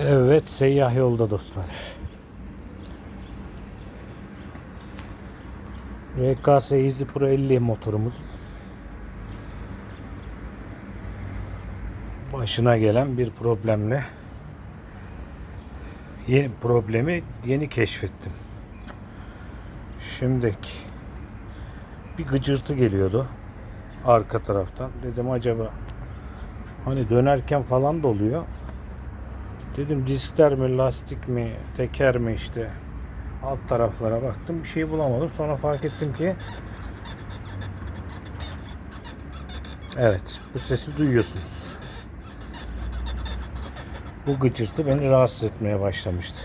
Evet seyyah yolda dostlar. RKS Easy Pro 50 motorumuz. Başına gelen bir problemle yeni problemi yeni keşfettim. Şimdiki bir gıcırtı geliyordu arka taraftan. Dedim acaba hani dönerken falan da oluyor. Dedim diskler mi, lastik mi, teker mi işte alt taraflara baktım. Bir şey bulamadım. Sonra fark ettim ki Evet, bu sesi duyuyorsunuz. Bu gıcırtı beni rahatsız etmeye başlamıştı.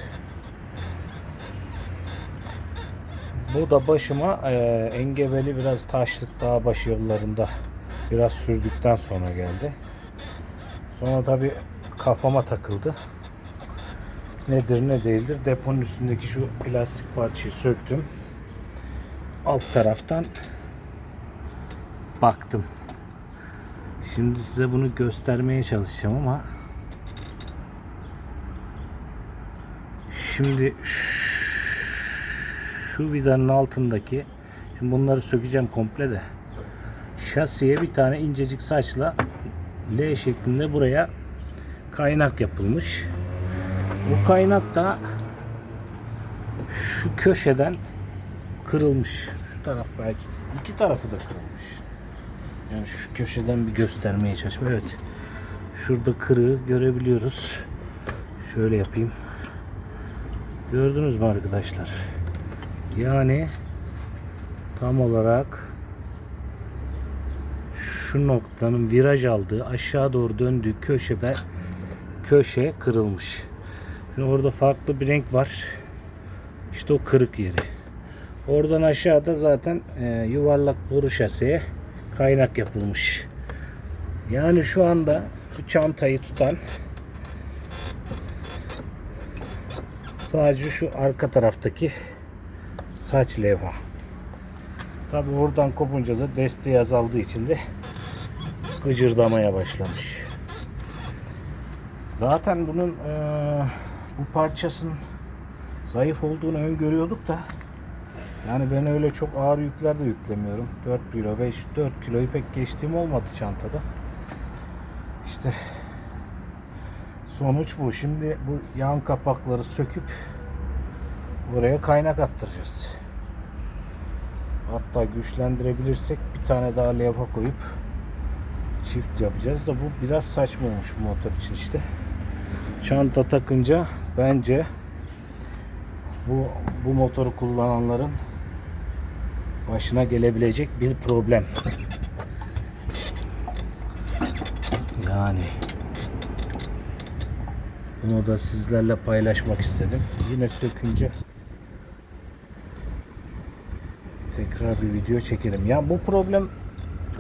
Bu da başıma e, engebeli biraz taşlık dağ başı yollarında biraz sürdükten sonra geldi. Sonra tabi kafama takıldı. Nedir ne değildir. Deponun üstündeki şu plastik parçayı söktüm. Alt taraftan baktım. Şimdi size bunu göstermeye çalışacağım ama şimdi şu vidanın altındaki şimdi bunları sökeceğim komple de şasiye bir tane incecik saçla L şeklinde buraya kaynak yapılmış. Bu kaynak da şu köşeden kırılmış. Şu taraf belki iki tarafı da kırılmış. Yani şu köşeden bir göstermeye çalışıyorum. Evet. Şurada kırığı görebiliyoruz. Şöyle yapayım. Gördünüz mü arkadaşlar? Yani tam olarak şu noktanın viraj aldığı aşağı doğru döndüğü köşe köşe kırılmış. Şimdi orada farklı bir renk var. İşte o kırık yeri. Oradan aşağıda zaten e, yuvarlak boru şaseye kaynak yapılmış. Yani şu anda şu çantayı tutan sadece şu arka taraftaki saç levha. Tabi oradan kopunca da desteği azaldığı için de gıcırdamaya başlamış. Zaten bunun eee, bu parçasının zayıf olduğunu öngörüyorduk da yani ben öyle çok ağır yükler de yüklemiyorum. 4 kilo, 5, 4 kiloyu pek geçtiğim olmadı çantada. İşte sonuç bu. Şimdi bu yan kapakları söküp buraya kaynak attıracağız. Hatta güçlendirebilirsek bir tane daha levha koyup çift yapacağız da bu biraz saçma olmuş bu motor için işte. Çanta takınca bence bu bu motoru kullananların başına gelebilecek bir problem. Yani bunu da sizlerle paylaşmak istedim. Yine sökünce tekrar bir video çekelim. Ya bu problem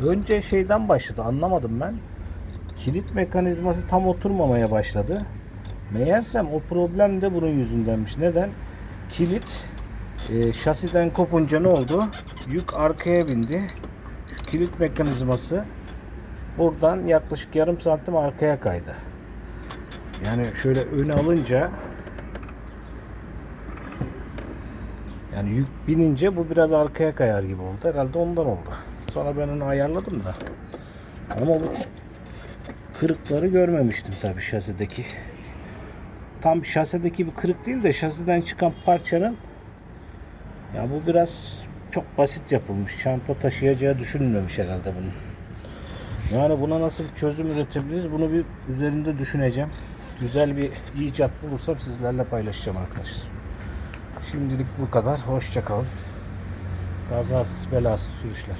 önce şeyden başladı anlamadım ben. Kilit mekanizması tam oturmamaya başladı. Meğersem o problem de bunun yüzündenmiş. Neden? Kilit e, şasiden kopunca ne oldu? Yük arkaya bindi. Şu kilit mekanizması buradan yaklaşık yarım santim arkaya kaydı. Yani şöyle öne alınca yani yük binince bu biraz arkaya kayar gibi oldu. Herhalde ondan oldu. Sonra ben onu ayarladım da. Ama bu kırıkları görmemiştim tabii şasideki. Tam şasideki bir kırık değil de şasiden çıkan parçanın ya bu biraz çok basit yapılmış. Çanta taşıyacağı düşünülmemiş herhalde bunun. Yani buna nasıl bir çözüm üretebiliriz? Bunu bir üzerinde düşüneceğim. Güzel bir icat bulursam sizlerle paylaşacağım arkadaşlar. Şimdilik bu kadar. Hoşçakalın. Kazasız belasız sürüşler.